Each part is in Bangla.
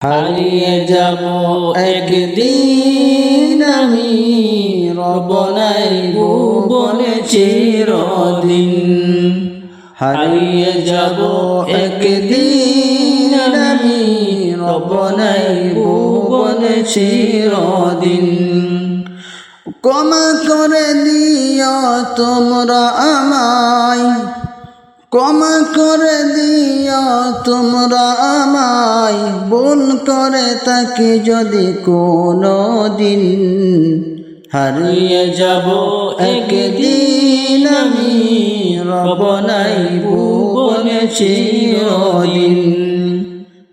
হারিয়ে যাব একদিন আমি রব নাই বলে চিরদিন। হারিয়ে যাব একদিন আমি রব নাই বলে চিরদিন। ক্ষমা করে দিও তোমরা আমায়। ক্ষমা করে দিও তোমরা আমায়, ভুল করে তাকে যদি কোনো দিন হারিয়ে যাব একদিন আমি, রব নাই ভুবনে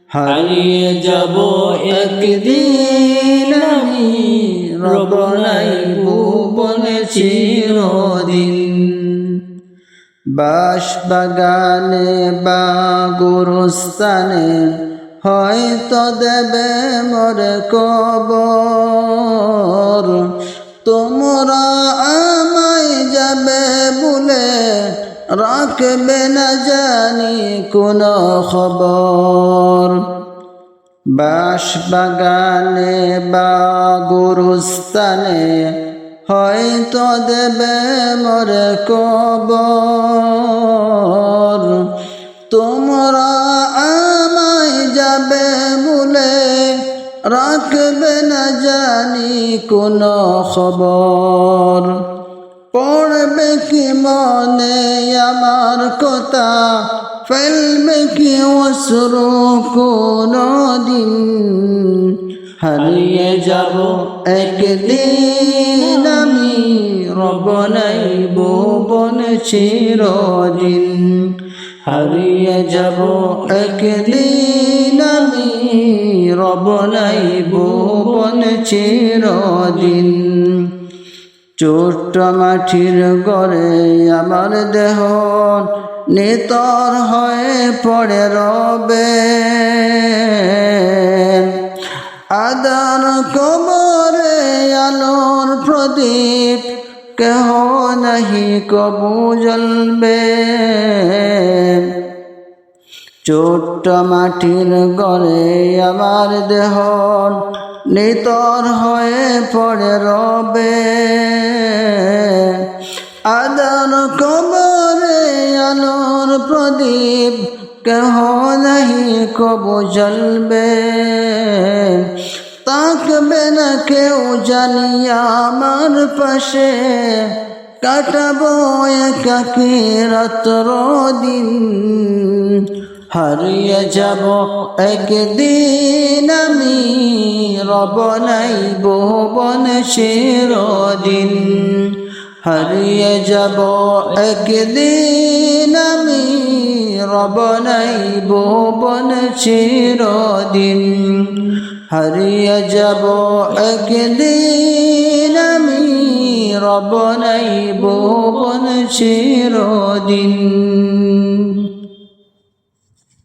হারিয়ে যাব একদিন আমি, রব নাই ভুবনে চিরদিন। বাস বাগানে বা গুরুস্থানে হয়তো দেবে মরে কবর। তোমরা আমায় যাবে বলে রাখবে না জানি কোন খবর। বাস বাগানে বা গুরুস্থানে হয়তো দেবে মরে কবর। তোমরা আমায় যাবে বলে রাখবে না জানি কোন খবর। পড়বে কি মনে আমার কথা, ফেলবে কি অসুরু কোনো দিন হারিয়ে যাব। একদিন আমি রব নাই বন চিরদিন। হারিয়ে যাব। একদিন আমি রব নাই বন চিরদিন। ছোট্ট মাটির গড়ে আমার দেহ নেতর হয়ে পড়ে রবে। আদার কবরে আলোর প্রদীপ, কেহ নাহি কবু জ্বলবে। ছোট্ট মাটির গড়ে আমার দেহ নিতর হয়ে পড়ে রবে। আদার কবরে আলোর প্রদীপ, কেহ নাহি কবু জ্বলবে তাকবে না কেউ জানি আমার পাশে। কাটাবো একাকি রাত্র দিন, হারিয়ে যাব একদিন আমি। রব নাই বন চিরদিন, হারিয়ে যাব একদিন আমি। রব নাই বন চিরদিন। হারিয়ে যাব একদিন আমি রব নাই বন চিরদিন।